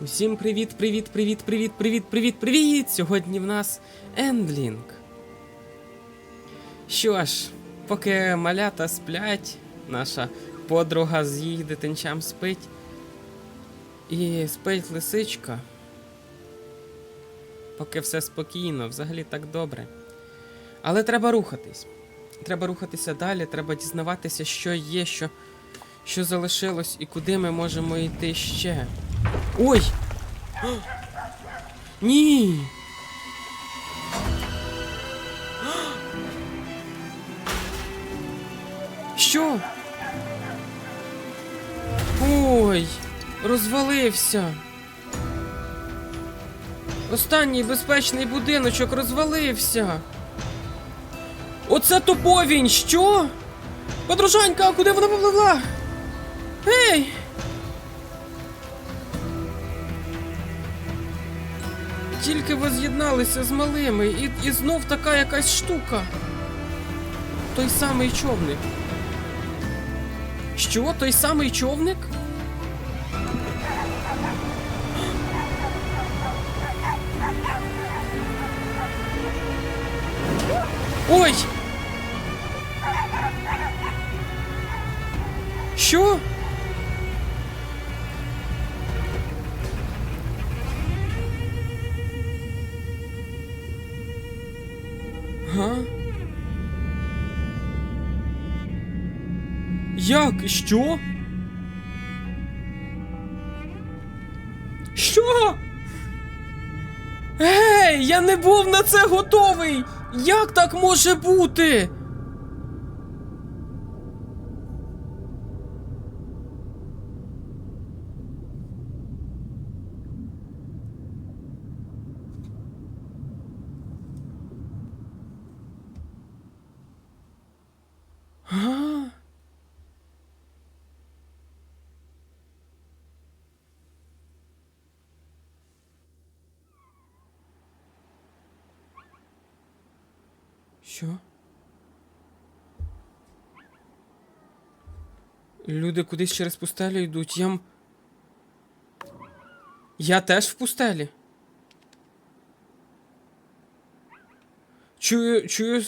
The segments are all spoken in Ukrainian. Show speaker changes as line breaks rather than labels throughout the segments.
Усім привіт, привіт, привіт, привіт, привіт, привіт, привіт! Сьогодні в нас Ендлінг. Що ж, поки малята сплять, наша подруга з їх дитинчам спить. І спить лисичка. Поки все спокійно, взагалі так добре. Але треба рухатись. Треба рухатися далі, треба дізнаватися, що є, що, що залишилось і куди ми можемо йти ще. Ой! Ні! Що? Ой, розвалився. Останній безпечний будиночок розвалився. Оце топовінь, що? Подружанька, куди вона попливла? Ей! Тільки воз'єдналися з малими, і, і знов така якась штука. Той самий човник. Що? Той самий човник? Ой! Що? Що? Що? Ей, я не був на це готовий! Як так може бути? А? Що? Люди кудись через пустелю йдуть. Я... Я теж в пустелі. Чую, чую.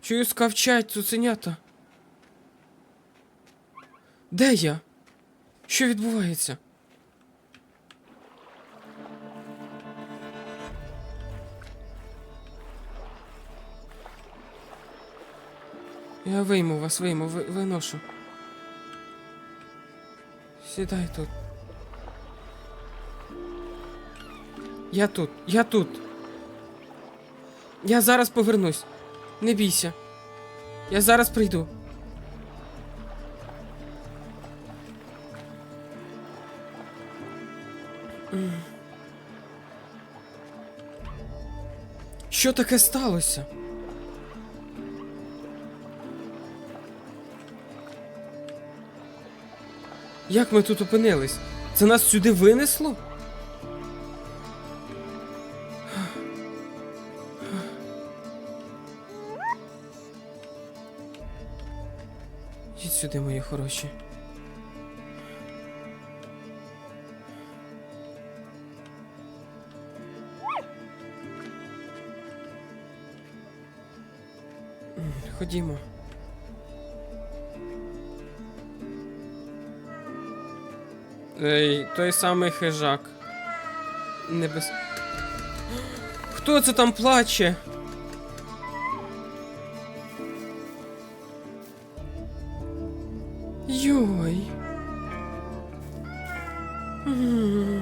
Чую скавчать цуценята. Де я? Що відбувається? Я вийму вас, вийму, ви, виношу. Сідай тут. Я тут, я тут. Я зараз повернусь. Не бійся. Я зараз прийду. Що таке сталося? Як ми тут опинились? Це нас сюди винесло? Йдіть сюди, мої хороші. Ходімо. Ей, той самий хижак. Небез... Хто це там плаче? Йой. М.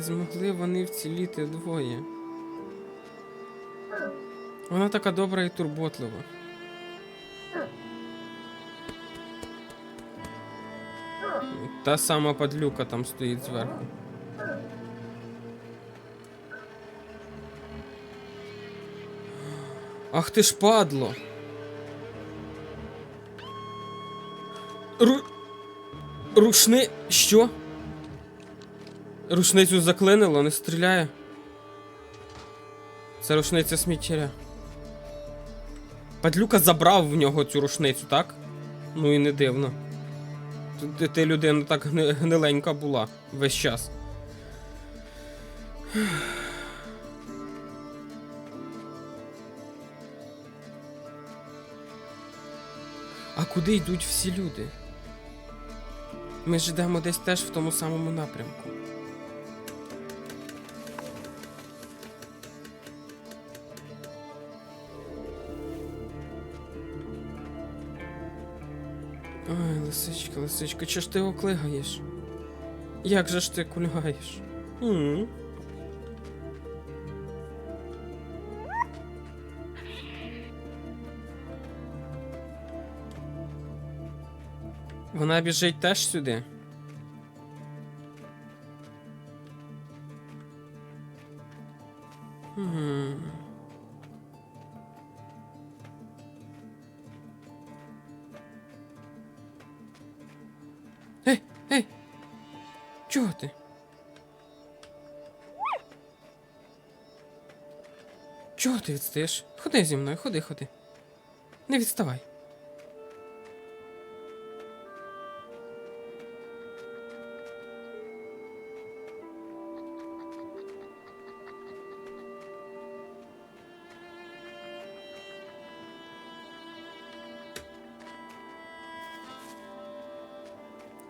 Не змогли вони вціліти двоє. Вона така добра і турботлива. Та сама падлюка там стоїть зверху. Ах ти ж падло. Ру... Рушни. Що? Рушницю заклинило, не стріляє. Це рушниця сміттяря. Падлюка забрав в нього цю рушницю, так? Ну і не дивно. Ти, ти людина так гниленька була весь час. А куди йдуть всі люди? Ми ж йдемо десь теж в тому самому напрямку. Лисичка, лисичка, чого ж ти оклигаєш? Як же ж ти кульгаєш? м Вона біжить теж сюди. Чого ти відстаєш? Ходи зі мною, ходи, ходи. Не відставай.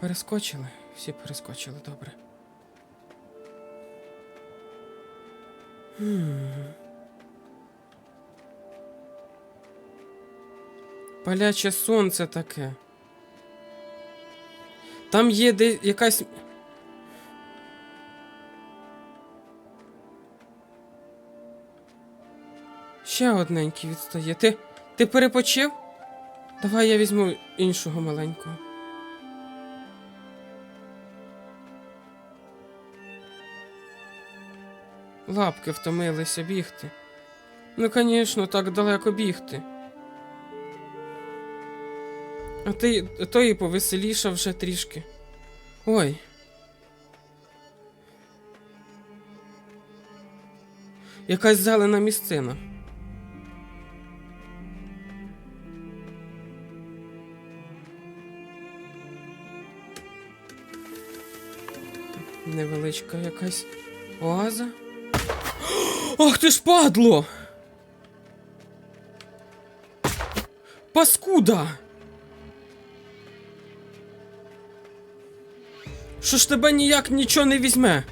Перескочили, всі перескочили, добре. Паляче сонце таке. Там є де якась. Ще одненький відстає. Ти. Ти перепочив? Давай я візьму іншого маленького. Лапки втомилися бігти. Ну, звісно, так далеко бігти. А ти то і повеселішав вже трішки. Ой. Якась зелена місцина. Невеличка якась оаза. Ах ти ж падло! Паскуда! Що ж тебе ніяк нічого не візьме?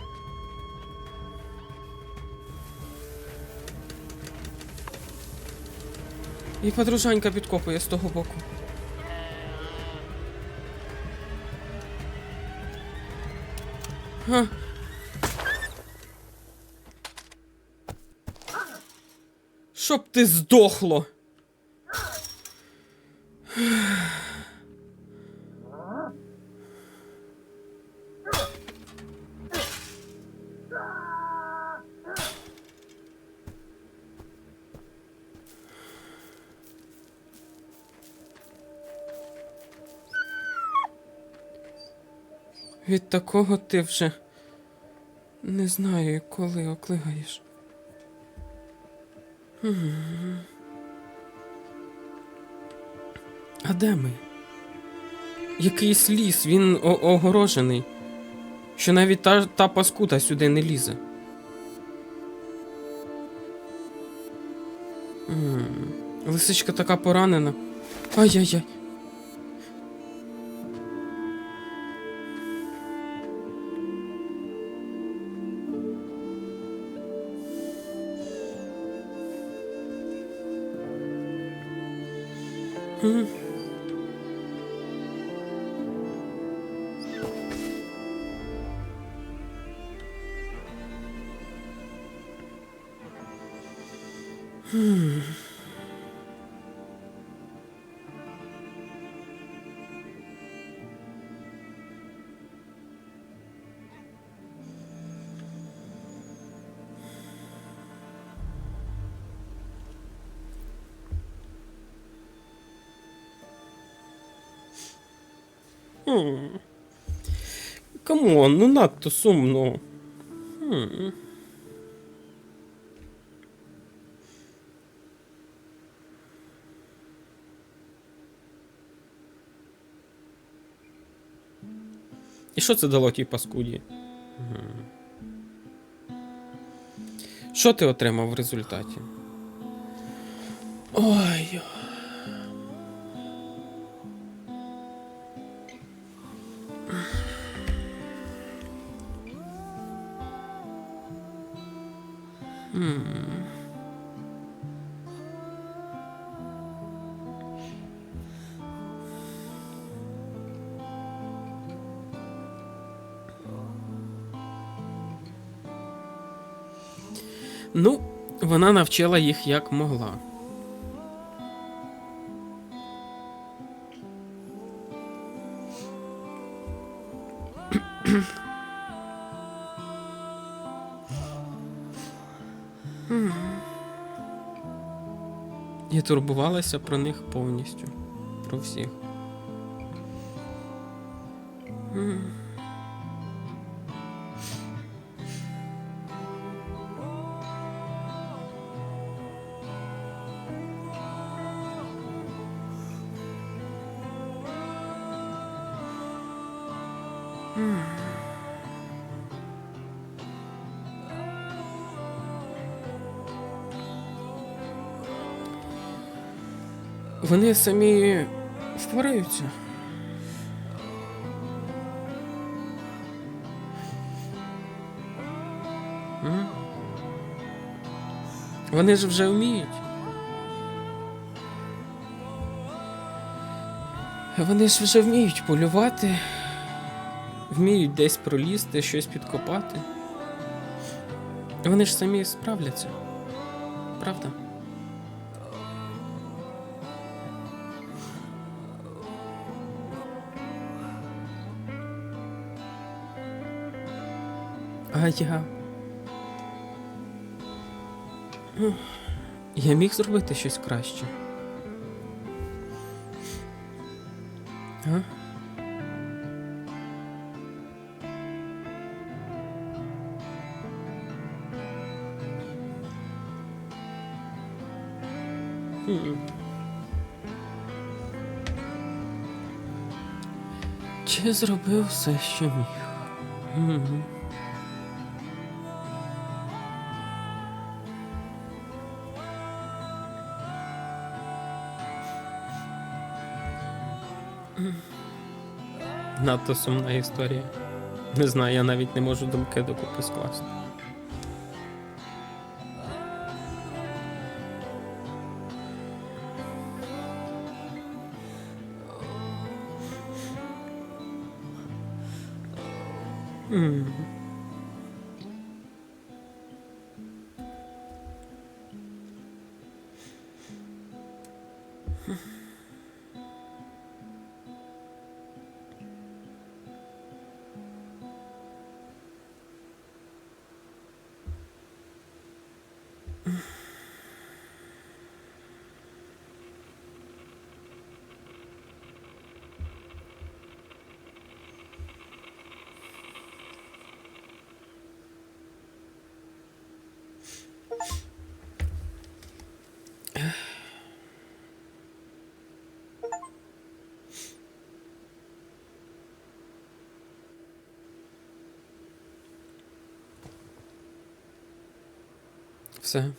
І подружанька підкопує з того боку. Га. Щоб ти здохло. Такого ти вже не знаю, коли оклигаєш. А де ми? Якийсь ліс, він огорожений, що навіть та, та паскуда сюди не лізе. Лисичка така поранена. Ай-яй-яй. Хм. Камон, ну надто сумно. Хм. І що це дало тій паскуді? Що ти отримав в результаті? Ой. Ну, вона навчила їх як могла. Турбувалася про них повністю. Про всіх. М. Вони самі впораються. Вони ж вже вміють. Вони ж вже вміють полювати, вміють десь пролізти, щось підкопати. Вони ж самі справляться. Правда? А я. Я міг зробити щось краще. А? Чи зробив все, що міг? Надто сумна історія. Не знаю, я навіть не можу думки докупи скласти. М. Все.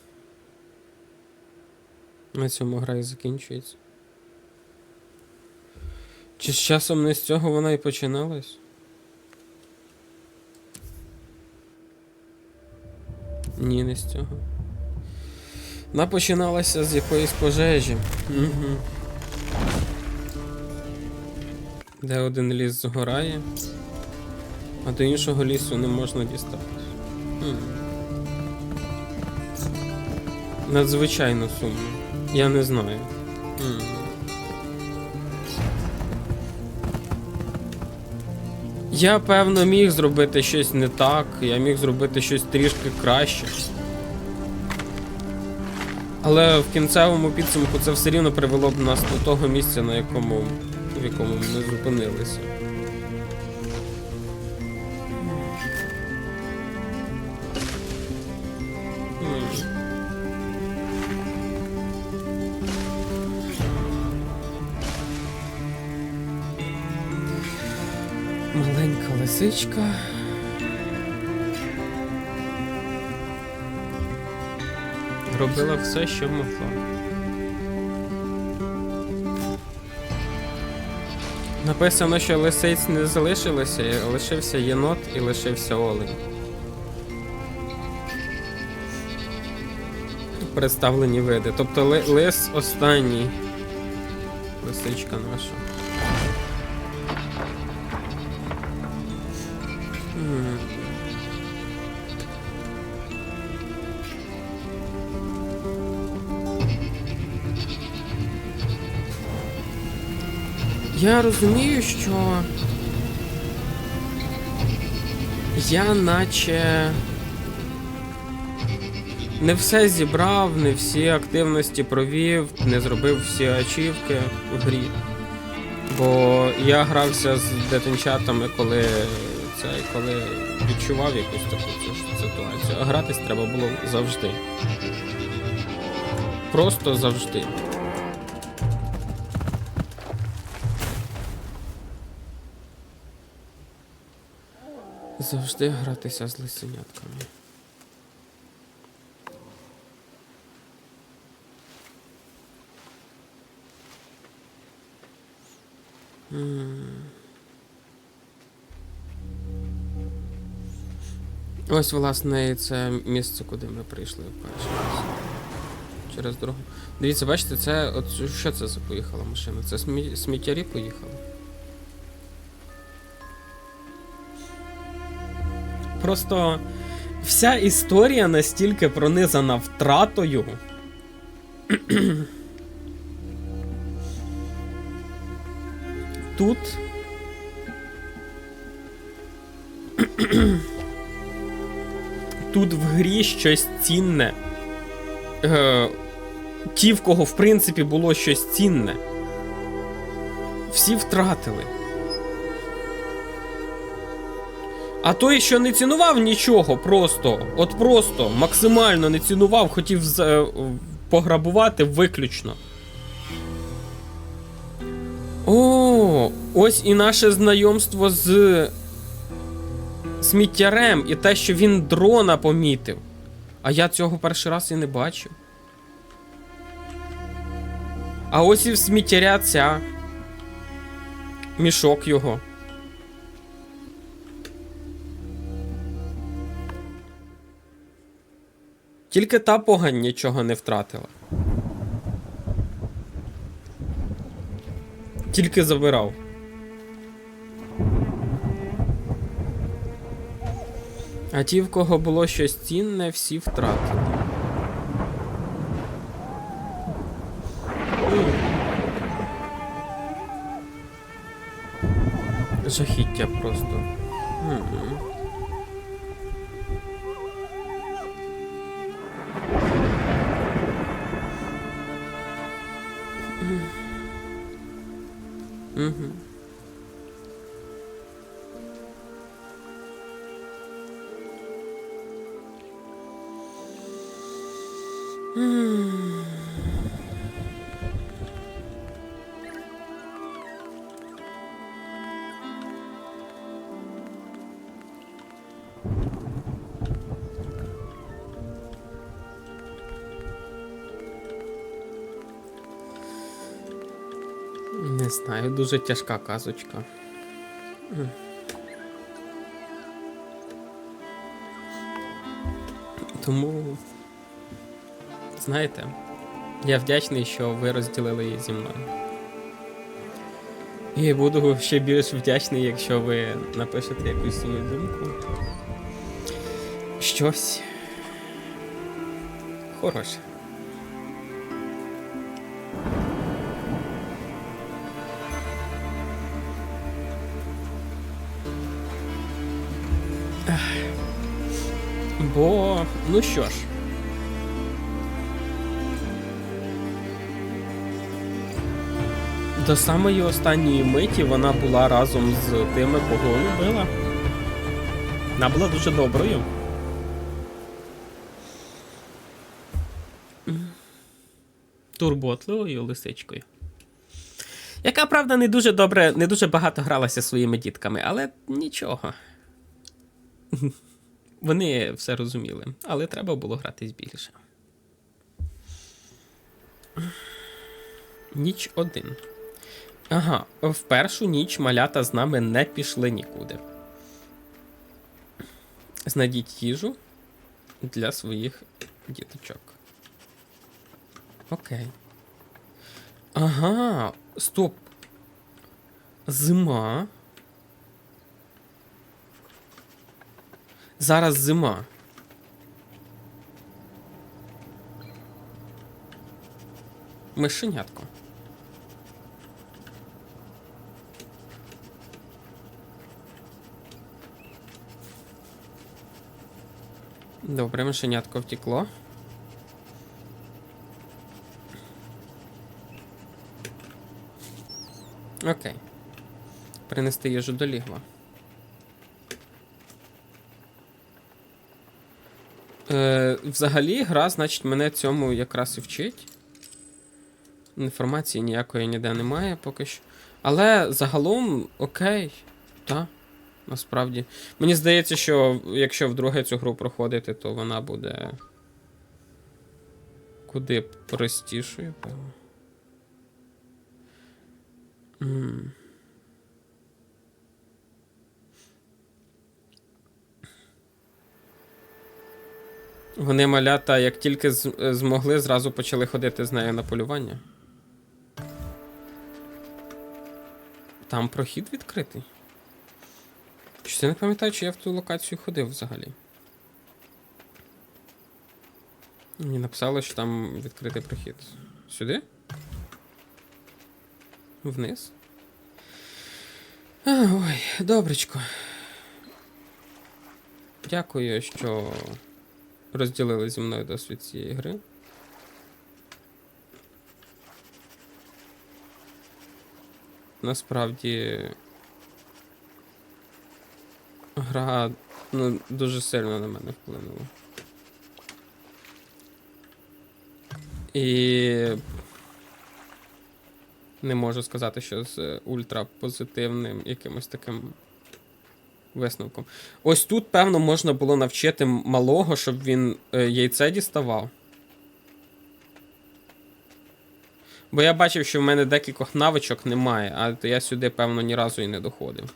На цьому гра і закінчується. Чи з часом не з цього вона і починалась? Ні, не з цього. Вона починалася з якоїсь пожежі. Угу. Де один ліс згорає, а до іншого лісу не можна дістатись. Хм. Надзвичайно сумно. Я не знаю. Я, певно, міг зробити щось не так, я міг зробити щось трішки краще. Але в кінцевому підсумку це все рівно привело б нас до того місця, на якому, в якому ми зупинилися. Лисичка. Робила все, що могла. Написано, що лисиць не залишилося, лишився єнот і лишився олень. Представлені види. Тобто ли- лис останній. Лисичка наша. Я розумію, що я наче не все зібрав, не всі активності провів, не зробив всі ачівки в грі. Бо я грався з дитинчатами, коли це коли відчував якусь таку ситуацію. А гратись треба було завжди. Просто завжди. Завжди гратися з лисенятками. М. Ось, власне, це місце, куди ми прийшли перший раз. Через дорогу. Дивіться, бачите, це. От що це за поїхала машина? Це смі... сміттярі поїхали. Просто вся історія настільки пронизана втратою. Тут. Тут в грі щось цінне. Е, ті, в кого в принципі було щось цінне. Всі втратили. А той, що не цінував нічого, просто, от просто максимально не цінував, хотів е, пограбувати виключно. О, ось і наше знайомство з сміттярем, і те, що він дрона помітив. А я цього перший раз і не бачив. А ось і в сміттяря ця. Мішок його. Тільки та погань нічого не втратила. Тільки забирав. А ті, в кого було щось цінне, всі втратили. Жахіття просто. Мгм. Угу. Не знаю, дуже тяжка казочка. Тому, знаєте, я вдячний, що ви розділили її зі мною. І буду ще більш вдячний, якщо ви напишете якусь свою думку. Щось хороше. Ну що ж. До самої останньої миті вона була разом з тими, кого любила. Вона була дуже доброю. Турботливою лисичкою. Яка, правда, не дуже добре, не дуже багато гралася своїми дітками, але нічого. Вони все розуміли, але треба було гратись більше. Ніч один. Ага, в першу ніч малята з нами не пішли нікуди. Знайдіть їжу для своїх діточок. Окей. Ага, стоп. Зима. Зараз зима. Мишенятко. Добре, мишенятко втекло. Окей. Принести їжу до лігва. Е, взагалі, гра, значить, мене цьому якраз і вчить. Інформації ніякої ніде немає поки що. Але загалом, окей, та. Насправді. Мені здається, що якщо вдруге цю гру проходити, то вона буде. Куди простішою, певно. М. Вони малята, як тільки з- змогли, зразу почали ходити з нею на полювання. Там прохід відкритий. Щось я не пам'ятаю, чи я в ту локацію ходив взагалі. Мені написали, що там відкритий прохід. Сюди? Вниз? А, ой, добречко. Дякую, що розділили зі мною досвід цієї гри. Насправді. Гра ну, дуже сильно на мене вплинула. І. Не можу сказати, що з ультрапозитивним якимось таким висновком. Ось тут, певно, можна було навчити малого, щоб він е, яйце діставав. Бо я бачив, що в мене декількох навичок немає, а то я сюди, певно, ні разу і не доходив.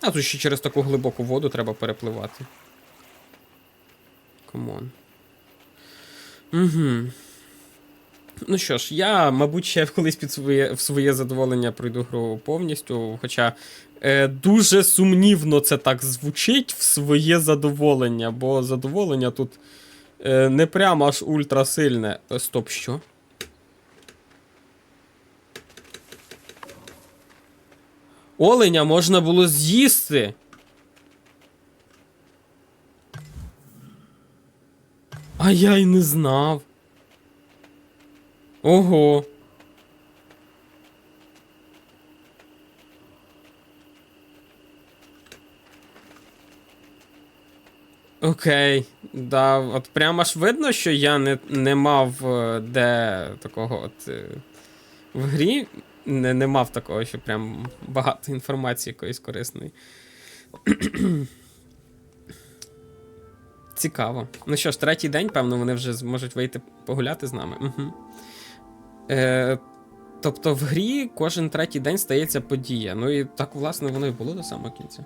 А тут ще через таку глибоку воду треба перепливати. Камон. Угу. Ну що ж, я, мабуть, ще колись під своє, в своє задоволення пройду гру повністю. Хоча е, дуже сумнівно це так звучить в своє задоволення, бо задоволення тут е, не прямо аж ультрасильне. Е, Стоп, що? Оленя можна було з'їсти. А я й не знав. Ого. Окей, да, от прямо аж видно, що я не, не мав е, де такого от е, в грі не, не мав такого, що прям багато інформації якоїсь корисної. Цікаво. Ну що ж, третій день, певно, вони вже зможуть вийти погуляти з нами. Угу. Е, тобто в грі кожен третій день стається подія. Ну і так, власне, воно і було до самого кінця.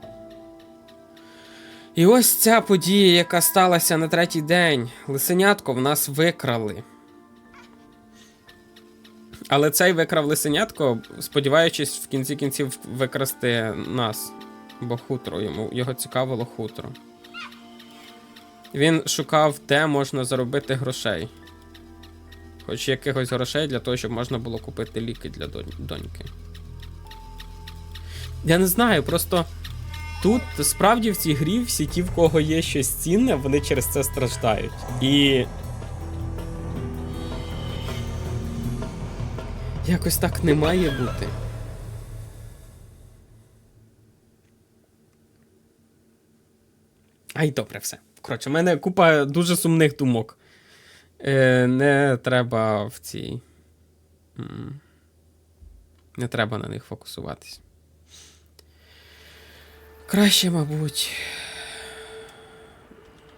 І ось ця подія, яка сталася на третій день. Лисенятко в нас викрали. Але цей викрав лисенятко, сподіваючись в кінці кінців викрасти нас. Бо хутро йому його цікавило хутро. Він шукав, де можна заробити грошей. Хоч якихось грошей для того, щоб можна було купити ліки для доньки. Я не знаю, просто тут справді в цій грі всі ті, в кого є щось цінне, вони через це страждають. І. Якось так не має бути. Ай, добре, все. Коротше, в мене купа дуже сумних думок. Е, не треба в цій. Не треба на них фокусуватись. Краще, мабуть.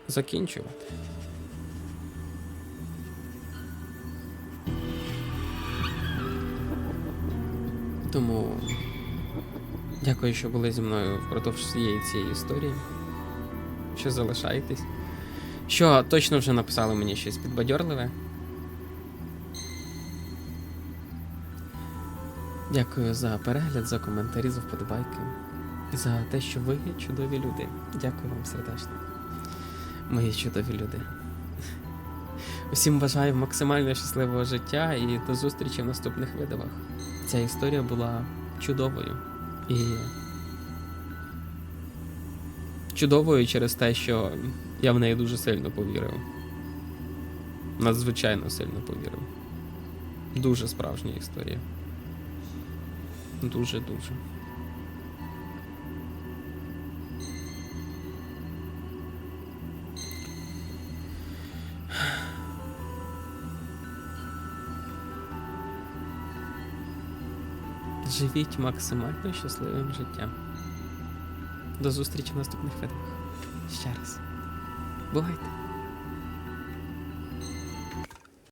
Закінчувати. Тому дякую, що були зі мною впродовж всієї цієї історії. Що залишаєтесь. Що точно вже написали мені щось підбадьорливе. Дякую за перегляд, за коментарі, за вподобайки, за те, що ви чудові люди. Дякую вам сердечно. Мої чудові люди. Усім бажаю максимально щасливого життя і до зустрічі в наступних видавах. Ця історія була чудовою. І чудовою через те, що я в неї дуже сильно повірив. Надзвичайно сильно повірив. Дуже справжня історія. Дуже-дуже. Живіть максимально щасливим життям. До зустрічі в наступних відео. Ще раз. Бувайте!